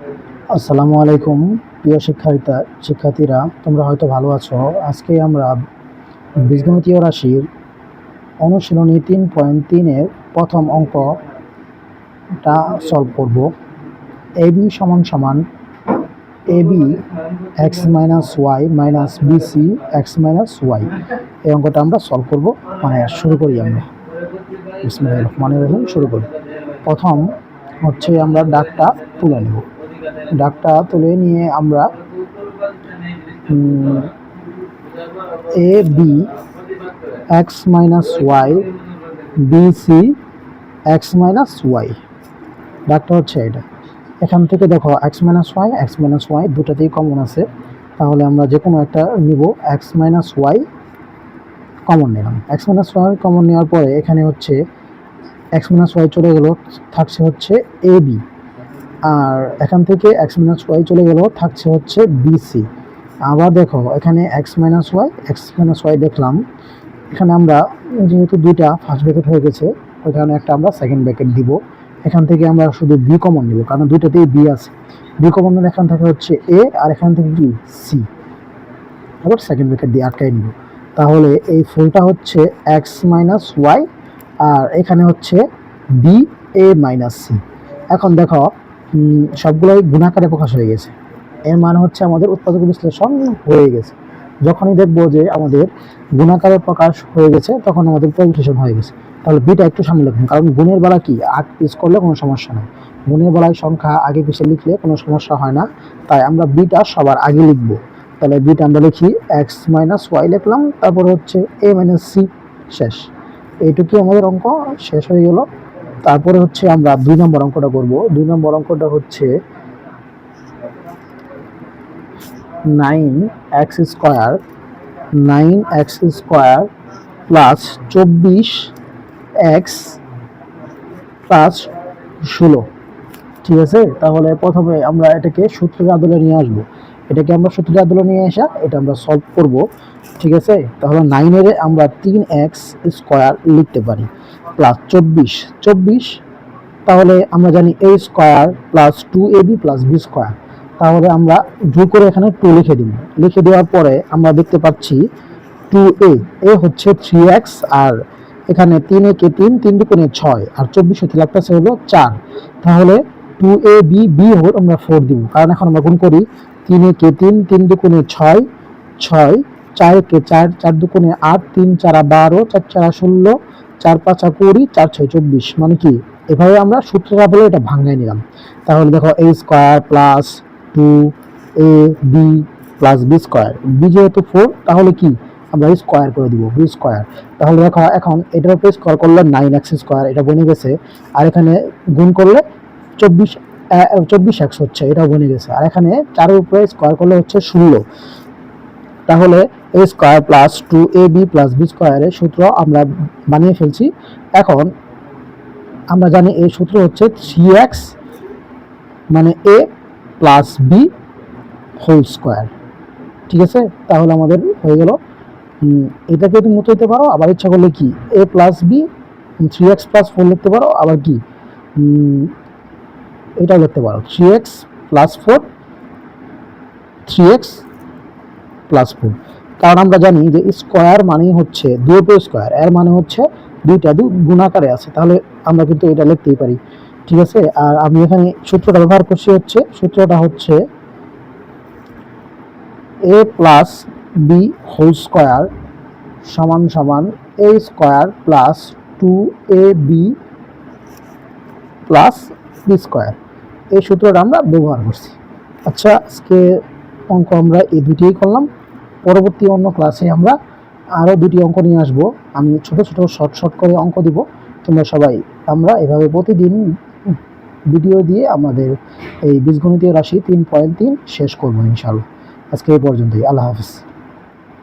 আসসালামু আলাইকুম, প্রিয় শিক্ষার্থী শিক্ষার্থীরা, তোমরা হয়তো ভালো আছো। আজকে আমরা বীজগণিতীয় রাশির অনুশীলনী তিন পয়েন্ট তিনের প্রথম অঙ্কটা সলভ করব। এ বি সমান সমান A B X minus Y minus BC X minus Y. এই অঙ্কটা আমরা সলভ করব। মানে শুরু করি আমরা। রহিম, শুরু করি। প্রথম হচ্ছে আমরা ডাকটা তুলে নেব। ডাকটা তুলে নিয়ে আমরা A B X minus Y B C X minus Y ডাকটা হচ্ছে এটা। এখান থেকে দেখো X minus Y X minus Y দুটাতেই common আছে। তাহলে আমরা যে কোনো একটা নিব এক্স মাইনাস ওয়াই কমন নিলাম। এক্স মাইনাস ওয়াই কমন নেওয়ার পরে এখানে হচ্ছে এক্স মাইনাস ওয়াই চলে গেল, থাকছে হচ্ছে এ বি আর এখান থেকে এক্স মাইনাস ওয়াই চলে গেল, থাকছে হচ্ছে বিসি আবার দেখো, এখানে X minus Y X minus Y দেখলাম। এখানে আমরা যেহেতু দুইটা ফার্স্ট ব্র্যাকেট হয়ে গেছে, ওই কারণে একটা আমরা সেকেন্ড ব্র্যাকেট দিব। এখান থেকে আমরা শুধু বি কমন নিব, কারণ দুইটাতেই বি আছে। বি কমন নিলে এখান থেকে হচ্ছে এ আর এখান থেকে কি? সি আবার সেকেন্ড ব্র্যাকেট দিয়ে আটকাই নিব। তাহলে এই ফুলটা হচ্ছে এক্স মাইনাস ওয়াই আর এখানে হচ্ছে বি এ মাইনাস সি এখন দেখো সবগুলোই গুণাকারে প্রকাশ হয়ে গেছে। এর মানে হচ্ছে আমাদের উৎপাদক বিশ্লেষণ হয়ে গেছে। যখনই দেখব যে আমাদের গুণাকারে প্রকাশ হয়ে গেছে, তখন আমাদের উৎপাদক বিশ্লেষণ হয়ে গেছে। তাহলে বিটা একটু সামনে লিখুন কারণ গুণের বেলা কি? আগ পিস করলে কোনো সমস্যা নেই। গুণের বেলায় সংখ্যা আগে পিছিয়ে লিখলে কোনো সমস্যা হয় না। তাই আমরা বিটা সবার আগে লিখব। তাহলে বিটা আমরা লিখি এক্স মাইনাস ওয়াই লিখলাম, তারপর হচ্ছে এ মাইনাস সি শেষ। এইটুকুই আমাদের অঙ্ক, শেষ হয়ে গেল। তারপরে হচ্ছে আমরা দুই নম্বর অঙ্কটা করব। দুই নম্বর অঙ্কটা হচ্ছে nine X square, nine X square plus চব্বিশ এক্স প্লাস ষোলো। ঠিক আছে? তাহলে প্রথমে আমরা এটাকে সূত্রের আদলে নিয়ে আসব। এটাকে আমরা সূত্রের আদলে নিয়ে আসা, এটা আমরা সলভ করব। ঠিক আছে? তাহলে নাইনের আমরা তিন এক্স স্কোয়ার লিখতে পারি। প্লাস চব্বিশ চব্বিশ, তাহলে আমরা জানি A square plus two A B plus B square তাহলে আমরা যোগ করে এখানে টু লিখে দিব লিখে দেওয়ার পরে আমরা দেখতে পাচ্ছি টু এ এ হচ্ছে থ্রি এক্স আর এখানে তিন একে তিন তিন দুগুণে ছয়, আর চব্বিশ হতে লাগতেছে হলো চার। তাহলে টু এ বি বি হল আমরা ফোর দিব। কারণ এখন আমরা গুণ করি তিন একে তিন তিন দুগুণে ছয় ছয়, চার একে চার চার দুগুণে আট, তিন চারা বারো, চার চারা ষোলো চার পাঁচ কুড়ি চার ছয় চব্বিশ মানে কি? এভাবে আমরা সূত্রটা বলে এটা ভাঙাই নিলাম। তাহলে দেখো A square plus two A B plus B square B যেহেতু ফোর তাহলে কি? আমরা স্কোয়ার করে দিব বি স্কোয়ার তাহলে দেখো এখন এটার উপরে স্কোয়ার করলে নাইন এক্স স্কোয়ার এটা বনে গেছে। আর এখানে গুণ করলে চব্বিশ চব্বিশ এক্স হচ্ছে, এটাও বনে গেছে। আর এখানে চারের উপরে স্কোয়ার করলে হচ্ছে ষোলো। তাহলে A square plus two A B plus B স্কোয়ারের সূত্র আমরা বানিয়ে ফেলছি। এখন আমরা জানি এই সূত্র হচ্ছে থ্রি এক্স মানে A plus B whole square ঠিক আছে? তাহলে আমাদের হয়ে গেল। এটাকে তুমি মতো দিতে পারো। আবার ইচ্ছা করলে কি? A plus B three X plus four লিখতে পারো। আবার কি? এটাও লিখতে পারো। Three X plus four three X plus four কারণ আমরা জানি যে স্কোয়ার মানেই হচ্ছে উপর স্কোয়ার এর মানে হচ্ছে দুইটা দু গুণাকারে আছে। তাহলে আমরা কিন্তু এটা লিখতেই পারি। ঠিক আছে? আর আমি এখানে সূত্রটা ব্যবহার করছি হচ্ছে, সূত্রটা হচ্ছে A plus B whole square সমান সমান A square plus two A B plus B square এই সূত্রটা আমরা ব্যবহার করছি। আচ্ছা আজকে অঙ্ক আমরা এই দুটিই করলাম। পরবর্তী অন্য ক্লাসে আমরা আরও দুটি অঙ্ক নিয়ে আসব। আমি ছোট ছোট শর্ট শর্ট করে অঙ্ক দিব। তোমরা সবাই, আমরা এভাবে প্রতিদিন ভিডিও দিয়ে আমাদের এই বীজগণিতীয় রাশি তিন পয়েন্ট তিন শেষ করব ইনশাল্লাহ আজকে এই পর্যন্তই। আল্লাহ হাফিজ।